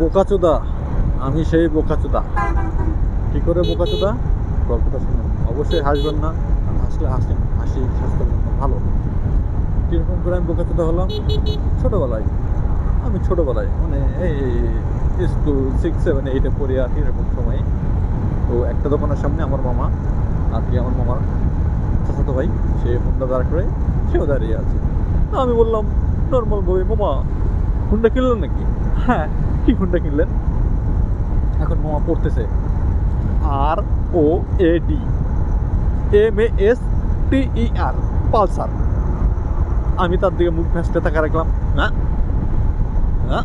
বোকাচোদা, আমি সেই বোকাচোদা। কি করে বোকাচোদা? গল্পটা শুনুন। অবশ্যই হাসবেন না হাসলে হাসি হাসি স্বাস্থ্যের জন্য ভালো। কীরকম করে আমি বোকাচোদা হলাম? ছোটোবেলায়। আমি ছোটোবেলায় মানে এই স্কুল সিক্স সেভেন এইটে পড়ি আর কি, এরকম সময়। তো একটা দোকানের সামনে আমার মামা, আর কি আমার মামার চাচাতো ভাই, সে হুন্ডা দাঁড় করে, সেও দাঁড়িয়ে আছে। আমি বললাম, নর্মাল ভাবে মামা, হুন্ডা কিনলেন নাকি? হ্যাঁ। কি হুন্ডা কিনলেন? এখন মামা পড়তেছে। R O A D. M A S T E R, Pulsar. আমি তার দিকে মুখ ভেসতে থাকা রাখলাম। হ্যাঁ হ্যাঁ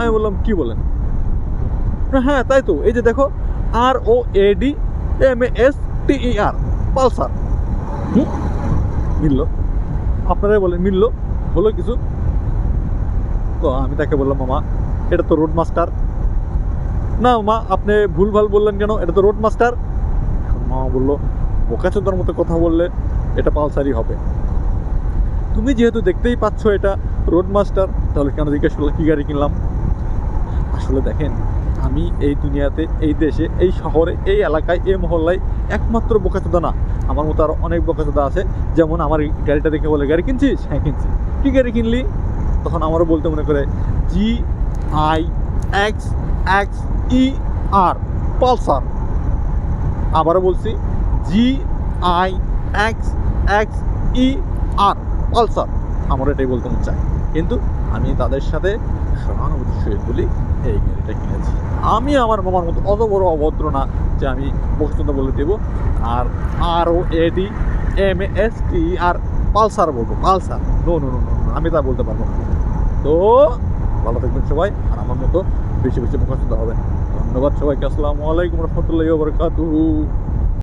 আমি বললাম, কি বলেন? হ্যাঁ তাই তো। এই যে দেখো, R O A D, M A S T E R, Pulsar. হুম? মিললো। আপনারাই বলেন, মিললো। হলো কিছু? আমি তাকে বললাম, মামা, এটা তো রোড মাস্টার না মা আপনি ভুলভাল বললেন কেন? এটা তো রোড মাস্টার মামা বলল বোকাচোদার মতো কথা বললে এটা পালসারই হবে। তুমি যেহেতু দেখতেই পাচ্ছ এটা রোড মাস্টার তাহলে কেন জিজ্ঞেস করলে, কী গাড়ি কিনলাম? আসলে দেখেন, আমি এই দুনিয়াতে, এই দেশে, এই শহরে, এই এলাকায়, এই মহল্লায় একমাত্র বোকাচোদা না। আমার মতো আরও অনেক বোকাচোদা আছে, যেমন আমার গাড়িটা দেখে বলে, গাড়ি কিনছিস? হ্যাঁ কিনছি। কী গাড়ি কিনলি? তখন আমারও বলতে মনে করে G I X X E R Pulsar. আবারও বলছি G I X X E R Pulsar. আমার এটাই বলতে মনে চাই কিন্তু আমি তাদের সাথে সহানুভূতি সহিত বলি, এই গাড়িটা কিনেছি। আমি আমার মামার মতো অত বড় অভদ্র না যে আমি বক্তব্য বলে দেবো। R R O AD M S T R Pulsar বলব, পালসার। নো নো নো আমি তা বলতে পারব তো ভালো থাকবেন সবাই, আর আমার মতো বেশি বেশি মুখস্থ হবে। ধন্যবাদ সবাইকে, আসসালামু আলাইকুম রহমতুল্লাহ বরকাতুহু।